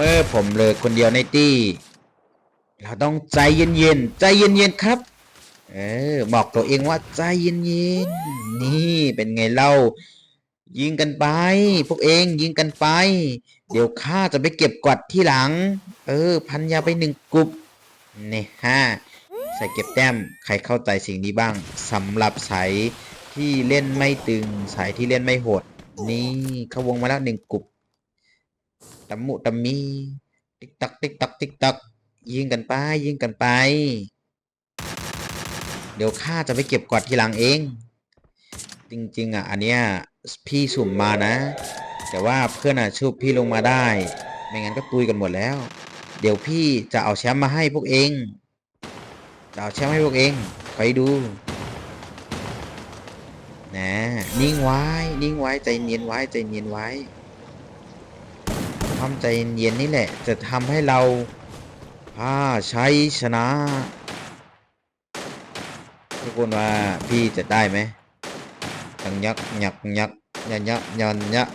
เมื่อผมเลือคนเดียวในตี้ เราต้องใจเย็นๆ ใจเย็นๆ ครับ เออ บอกตัวเองว่าใจเย็นๆ นี่เป็นไงเล่า ยิงกันไป พวกเองยิงกันไป เดี๋ยวข้าจะไปเก็บกวาดที่หลัง เออ พันยาไปหนึ่งกลุ่มนี่ฮะใส่เก็บแต้ม ใครเข้าใจสิ่งนี้บ้างสำหรับสายที่เล่นไม่ตึงสายที่เล่นไม่โหด นี่เข้าวงมาแล้วหนึ่งกลุ่ม ตำมุตำมีติ๊กตักติ๊กตักติ๊กตักยิงกันไป ยิงกันไป เดี๋ยวข้าจะไปเก็บกวาดทีหลังเอง จริง ๆ อะ อันเนี้ยพี่สุ่มมานะ แต่ว่าเพื่อนอะชุบพี่ลงมาได้ ไม่งั้นก็ตุยกันหมดแล้ว เดี๋ยวพี่จะเอาแชมป์มาให้พวกเองจะเอาแชมป์ให้พวกเองไปดูนะนิ่งไว้ นิ่งไว้ ใจเย็นไว้ ใจเย็นไว้ ทำใจเย็นๆนี่แหละ จะทำให้เราพาชัยชนะ ทุกคนว่าพี่จะได้ไหมยังยักยักยักยักยักยันยัก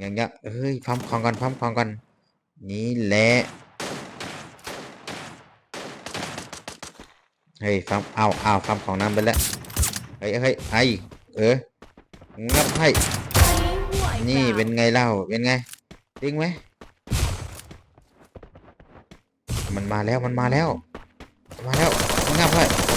ยักยักเฮ้ยพัมของกันพัมของกัน นี่แหละเฮ้ยฟัมเอาเอาฟัมของน้ำไปแล้วเฮ้ยเฮ้ยไอเอองับให้นี่เป็นไงเล่าเป็นไง จริงไหมมันมาแล้วมันมาแล้ว มาแล้วงับเลย